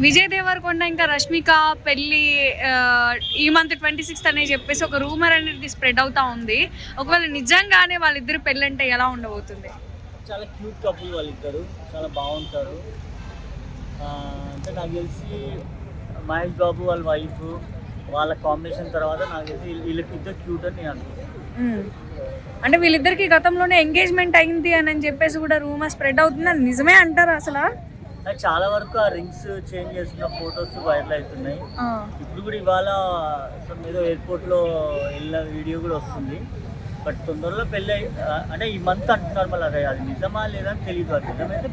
విజయ్ దేవరకొండ ఇంకా రష్మిక పెళ్ళి ఆ, ఈ మంత్ ట్వంటీ సిక్స్త్ అనే చెప్పేసి ఒక రూమర్ అనేది స్ప్రెడ్ అవుతా ఉంది. ఒకవేళ నిజంగానే వాళ్ళిద్దరు పెళ్ళి అంటే ఎలా ఉండబోతుంది? చాలా క్యూట్ కపుల్ వాళ్ళిద్దరు చాలా బాగుంటారు. అంటే నాకు తెలిసి మహేష్ బాబు వాళ్ళ వైఫ్ వాళ్ళ కాంబినేషన్ తర్వాత నాకు తెలిసి వీళ్ళ- వీళ్ళకి ఇద్దరు క్యూట్ అని నేను అనుకుంటున్నాను. అంటే వీళ్ళిద్దరికి గతంలోనే ఎంగేజ్మెంట్ అయింది అని చెప్పేసి కూడా రూమర్ స్ప్రెడ్ అవుతుంది అది నిజమే అంటారు అసలు? చాలా వరకు ఆ రింగ్స్ చేంజ్ చేస్తున్న ఫొటోస్ వైరల్ అవుతున్నాయి. ఇప్పుడు కూడా ఇవాళ ఏదో ఎయిర్పోర్ట్లో వెళ్ళిన వీడియో కూడా వస్తుంది. బట్ తొందరలో పెళ్ళి అంటే ఈ మంత్ అంటున్నారు మళ్ళీ అది అది నిజమా లేదా అని తెలియదు అది నిజమైతే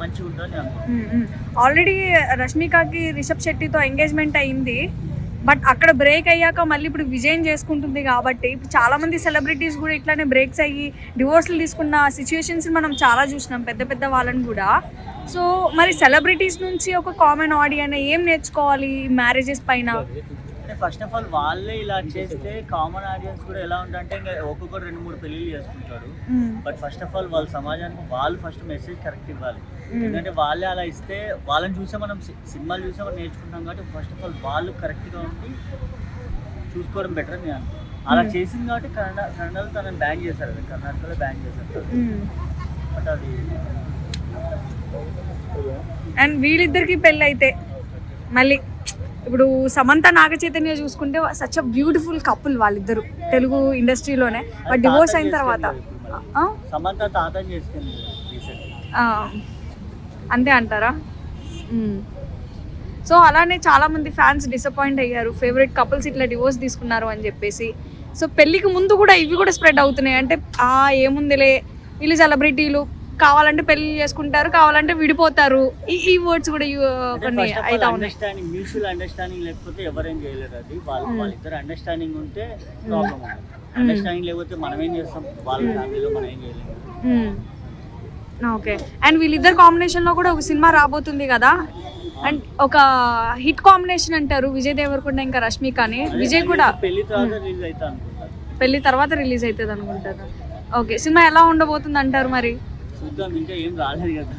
మంచిగా ఉంటుందని నేను అనుకుంటున్నాను ఆల్రెడీ రష్మికకి రిషబ్ శెట్టితో ఎంగేజ్మెంట్ అయింది. బట్ అక్కడ బ్రేక్ అయ్యాక మళ్ళీ ఇప్పుడు విజయం చేసుకుంటుంది కాబట్టి ఇప్పుడు చాలా మంది సెలబ్రిటీస్ కూడా ఇట్లానే బ్రేక్స్ అయ్యి డివోర్స్లు తీసుకున్న సిచ్యువేషన్స్ మనం చాలా చూసినాం పెద్ద పెద్ద వాళ్ళని కూడా. సో మరి సెలబ్రిటీస్ నుంచి ఒక కామన్ ఆడియన్ ఏం నేర్చుకోవాలి మ్యారేజెస్ పైన? అంటే ఫస్ట్ ఆఫ్ ఆల్ వాళ్ళే ఇలా చేస్తే కామన్ ఆడియన్స్ కూడా ఎలా ఉంటుందంటే ఇంకా ఒక్కొక్కరు రెండు మూడు పెళ్ళిళ్ళు చేసుకుంటారు. బట్ ఫస్ట్ ఆఫ్ ఆల్ వాళ్ళ సమాజానికి వాళ్ళు ఫస్ట్ మెసేజ్ కరెక్ట్ ఇవ్వాలి. ఎందుకంటే వాళ్ళే అలా ఇస్తే వాళ్ళని చూసే మనం సినిమాలు చూసే మనం నేర్చుకుంటాం కాబట్టి ఫస్ట్ ఆఫ్ ఆల్ వాళ్ళు కరెక్ట్గా ఉండి చూసుకోవడం బెటర్ అని నేను. అలా. చేసింది కాబట్టి కన్నడ కన్నడలో తనని బ్యాన్ చేశారు కర్ణాటకలో బ్యాన్ చేశారు. బట్ అది అండ్ వీళ్ళిద్దరికి పెళ్ళి అయితే మళ్ళీ ఇప్పుడు సమంత నాగ చైతన్య చూసుకుంటే సచ్ అ బ్యూటిఫుల్ కపుల్ వాళ్ళిద్దరు తెలుగు ఇండస్ట్రీలోనే. బట్ డివోర్స్ అయిన తర్వాత అంతే అంటారా. సో అలానే చాలా మంది ఫ్యాన్స్ డిసప్పాయింట్ అయ్యారు. ఫేవరెట్ కపుల్స్ ఇట్లా డివోర్స్ తీసుకున్నారు అని చెప్పేసి. సో పెళ్ళికి ముందు కూడా ఇవి కూడా స్ప్రెడ్ అవుతున్నాయి. అంటే ఆ ఏముందిలే వీళ్ళు సెలబ్రిటీలు కావాలంటే పెళ్ళి చేసుకుంటారు కావాలంటే విడిపోతారు. ఈ ఈ వర్డ్స్ కూడా కొన్ని ఉన్నాయి. అండర్స్టాండింగ్ మ్యూచువల్ అండర్స్టాండింగ్ లేకపోతే ఎవరేం చేయలేరు అది. వాళ్ళు. వాళ్ళిద్దరు అండర్స్టాండింగ్ ఉంటే ప్రాబ్లం అండర్స్టాండింగ్ లేకపోతే మనం ఏం చేస్తాం? వాళ్ళ ఫ్యామిలీలో మనం ఏం చేయలేము ఓకే. అండ్ వీళ్ళిద్దరు కాంబినేషన్లో కూడా ఒక సినిమా రాబోతుంది కదా? అండ్ ఒక హిట్ కాంబినేషన్ అంటారు విజయ్ దేవరకొండ ఇంకా రష్మిక అని విజయ్ కూడా పెళ్ళి తర్వాత రిలీజ్ అవుతా పెళ్ళి తర్వాత రిలీజ్ అవుతుంది అనుకుంటారు ఓకే సినిమా ఎలా ఉండబోతుంది అంటారు మరి? చూద్దాం ఇంకా ఏం రాలేదు కదా